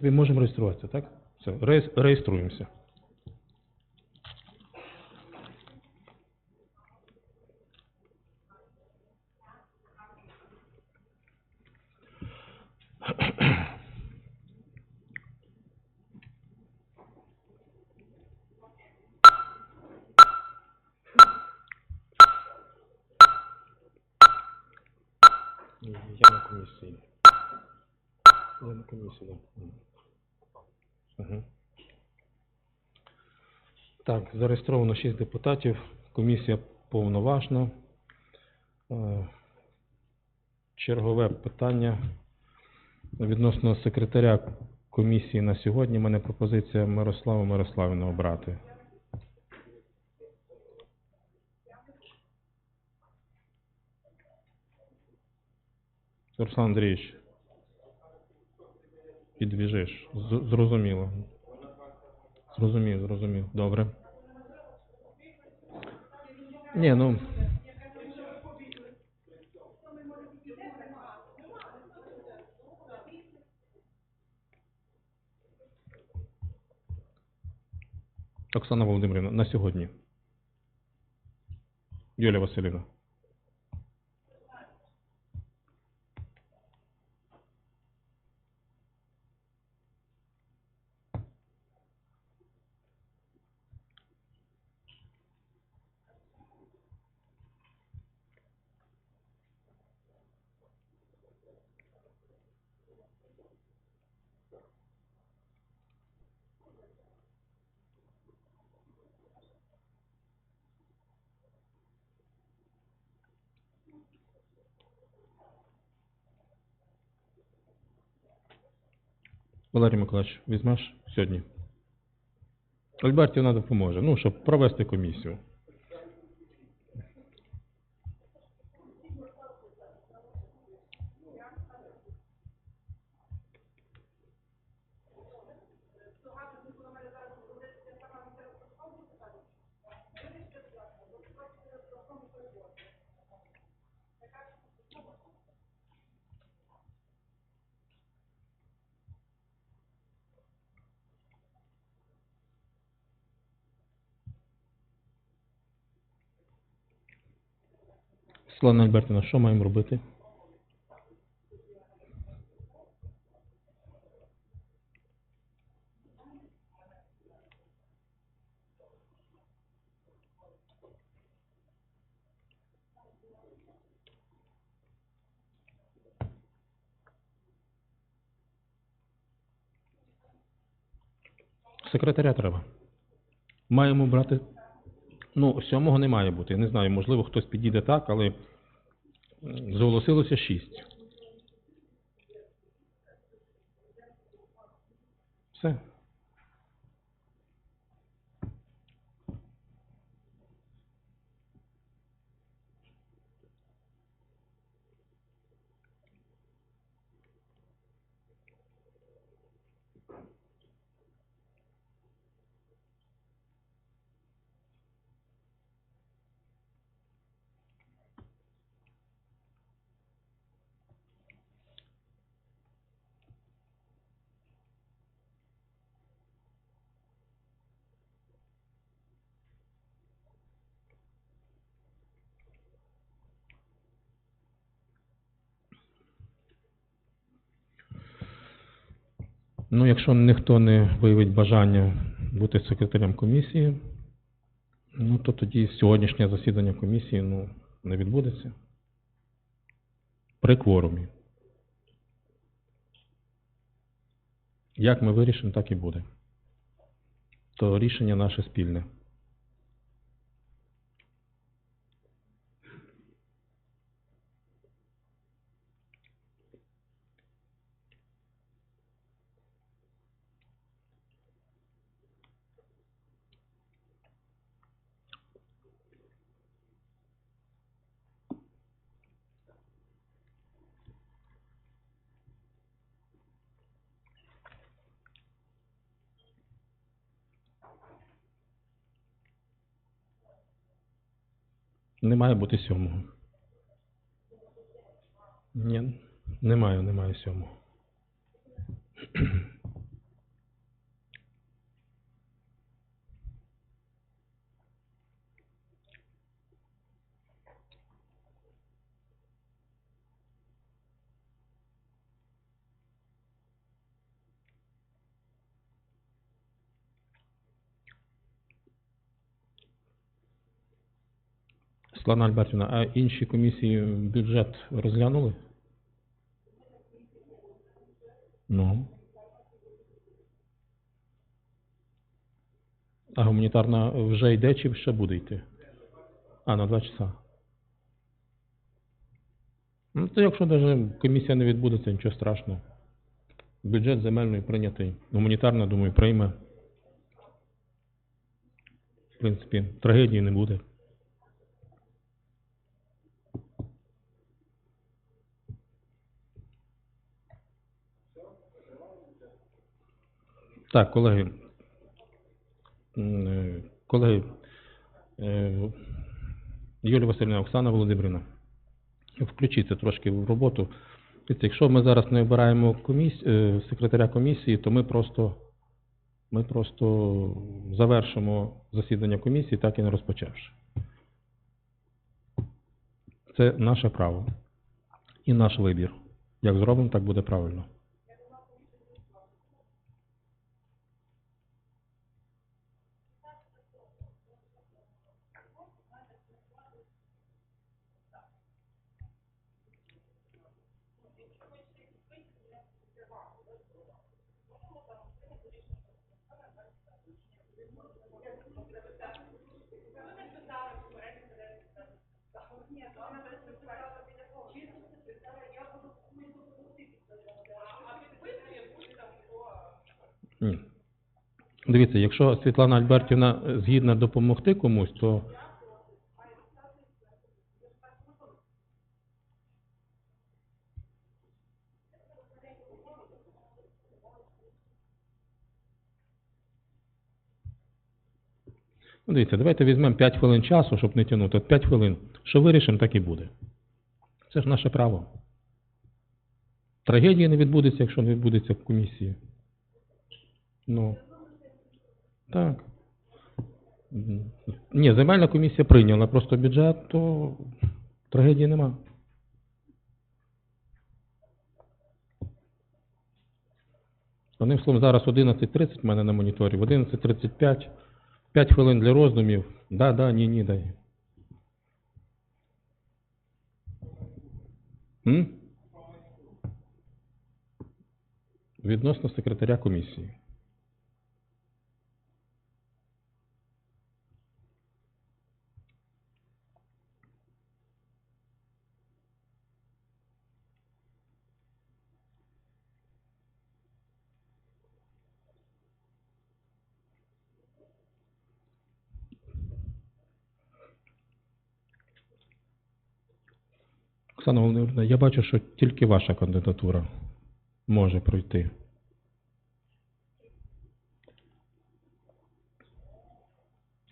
Ви можемо реєструватися, так? Все, реєс- реєструємося. Я на комісії. Я на комісії, так. Так, зареєстровано 6 депутатів. Комісія повноважна. Е, Чергове питання відносно секретаря комісії на сьогодні. У мене пропозиція Мирославу Мирославівну обрати. Руслан Андрійович, підвіжиш. Зрозуміло. Зрозумів, зрозумів. Добре. Ні, ну. Оксана Володимирівна, на сьогодні. Юлія Васильівна. Валерій Миколаївич, візьмеш сьогодні? Альбертівна допоможе, ну, щоб провести комісію. Світлана Альбертівна, що маємо робити? Секретаря треба. Маємо брати. Ну, сьомого не має бути. Я не знаю, можливо, хтось підійде так, але зголосилося шість. Все. Ну, якщо ніхто не виявить бажання бути секретарем комісії, ну то тоді сьогоднішнє засідання комісії ну, не відбудеться. При кворумі. Як ми вирішимо, так і буде. То рішення наше спільне. Не має бути сьомого. Ні, немає, немає сьомого. Світлана Альбертівна, а інші комісії бюджет розглянули? Ну. А гуманітарна вже йде чи ще буде йти? А, на два часа. Ну, то якщо навіть комісія не відбудеться, нічого страшного. Бюджет земельний прийнятий. Гуманітарна, думаю, прийме. В принципі, трагедії не буде. Так, колеги. Е, Колеги, е, Юлія Васильівна, Оксана Володимирівна, включіться трошки в роботу. Якщо ми зараз не обираємо коміс... е, секретаря комісії, то ми просто, ми просто завершимо засідання комісії, так і не розпочавши. Це наше право і наш вибір. Як зробимо, так буде правильно. Дивіться, якщо Світлана Альбертівна згідна допомогти комусь, то Ну, дивіться, давайте візьмемо 5 хвилин часу, щоб не тягнути. От 5 хвилин. Що вирішимо, так і буде. Це ж наше право. Трагедії не відбудеться, якщо не відбудеться в комісії. Ну. Так. Ні, земельна комісія прийняла просто бюджет, то трагедії нема. Одним словом, зараз 11.30 в мене на моніторі, в 11.35, 5 хвилин для роздумів. Да, да, ні, ні, дай. М? Відносно секретаря комісії. Оксана Володимирівна, я бачу, що тільки ваша кандидатура може пройти.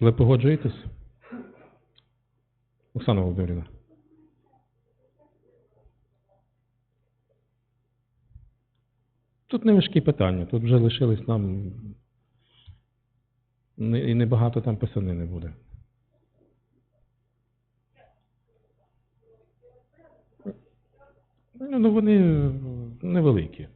Ви погоджуєтесь? Оксана Володимирівна. Тут не важкі питання, тут вже лишились нам і небагато там писанини буде. Ну, вони невеликі.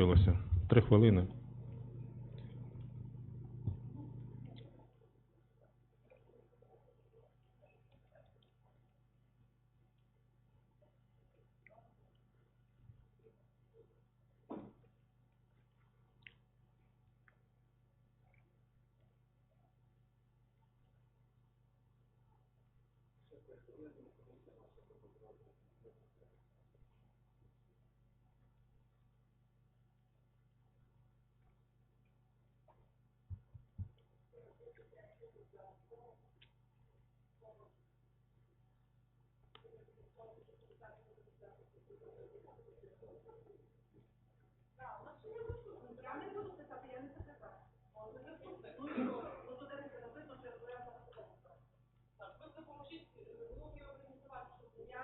лишилося. Три хвилини.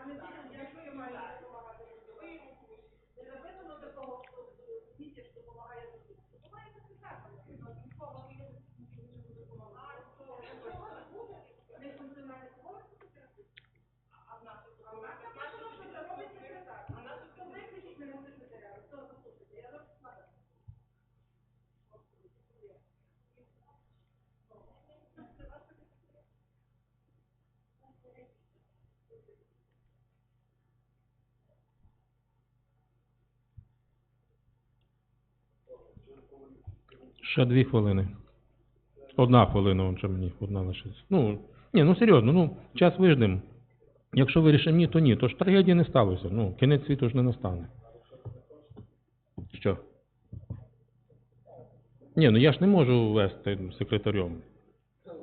I mean, Ще дві хвилини. Одна хвилина, он ще мені, одна лишиться. Ну, ні, ну серйозно, ну, час виждем. Якщо вирішимо ні, то ні. То ж трагедії не сталося. Ну, кінець світу ж не настане. Що? Ні, ну я ж не можу вести секретарем.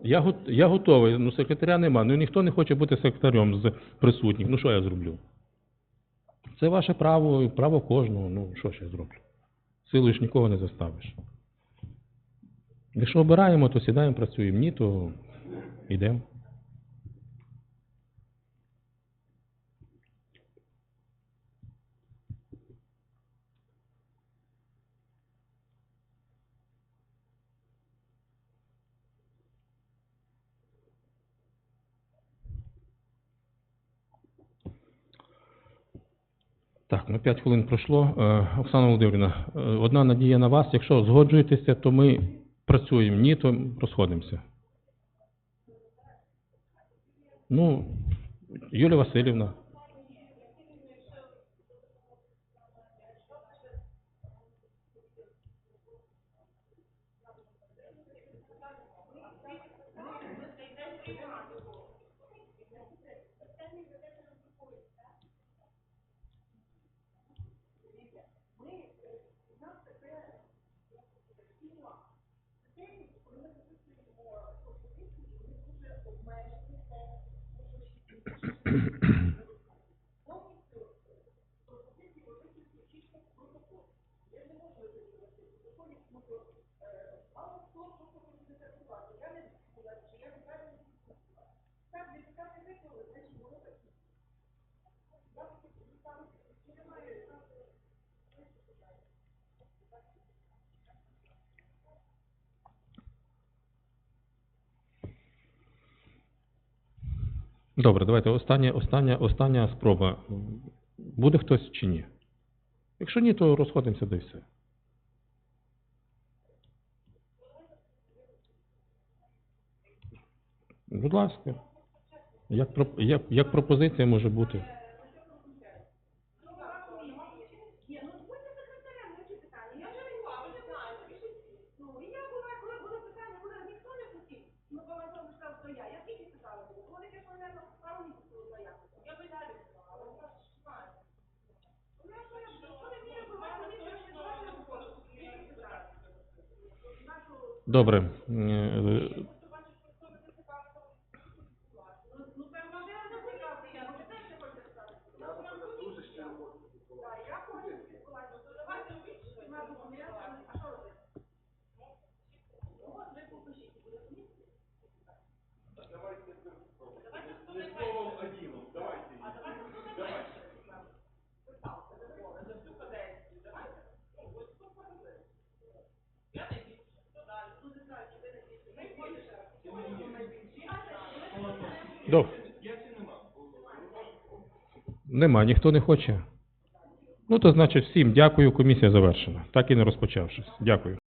Я, я готовий, ну секретаря нема. Ну ніхто не хоче бути секретарем з присутніх. Ну що я зроблю? Це ваше право, право кожного. Ну що ж я зроблю? Силою ж нікого не заставиш. Якщо обираємо, то сідаємо, працюємо. Ні, то йдемо. Так, ну 5 хвилин пройшло. Е, Оксана Володимирівна, е, одна надія на вас. Якщо згоджуєтеся, то ми працюємо. Ні, то розходимося. Ну, Юлія Васильівна. Добре, давайте остання, остання, остання спроба. Буде хтось чи ні? Якщо ні, то розходимося до все. Будь ласка. Як, як, як пропозиція може бути? Добре. Добре. Нема, ніхто не хоче. Ну, то значить всім дякую, комісія завершена. Так і не розпочавшись. Дякую.